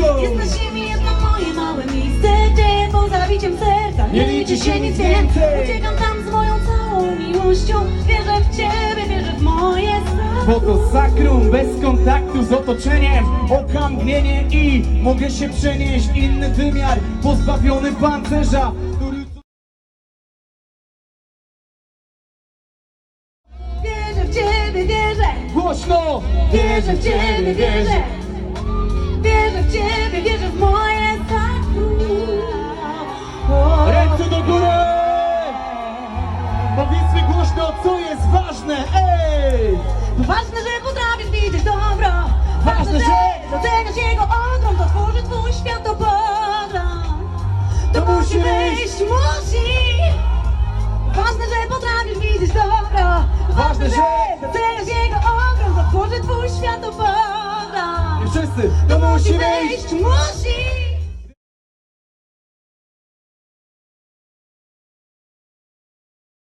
Jest na ziemi jedno moje małe miejsce Gdzie poza biciem serca nie liczy się nic więcej. Uciekam tam z moją całą miłością. Wierzę w Ciebie, wierzę w moje Bo to sakrum bez kontaktu z otoczeniem. Oka mgnienie i mogę się przenieść. W inny wymiar Pozbawiony pancerza. Wierzę w Ciebie, wierzę. Głośno! Wierzę w Ciebie, Wierzę Ważne, że- doceniasz jego ogrom To tworzy twój światopogląd To To musi musi wyjść, musi. Ważne, że potrafisz widzieć dobro Ważne, że doceniasz jego ogrom To tworzy twój światopogląd I wszyscy, To musi wyjść, musi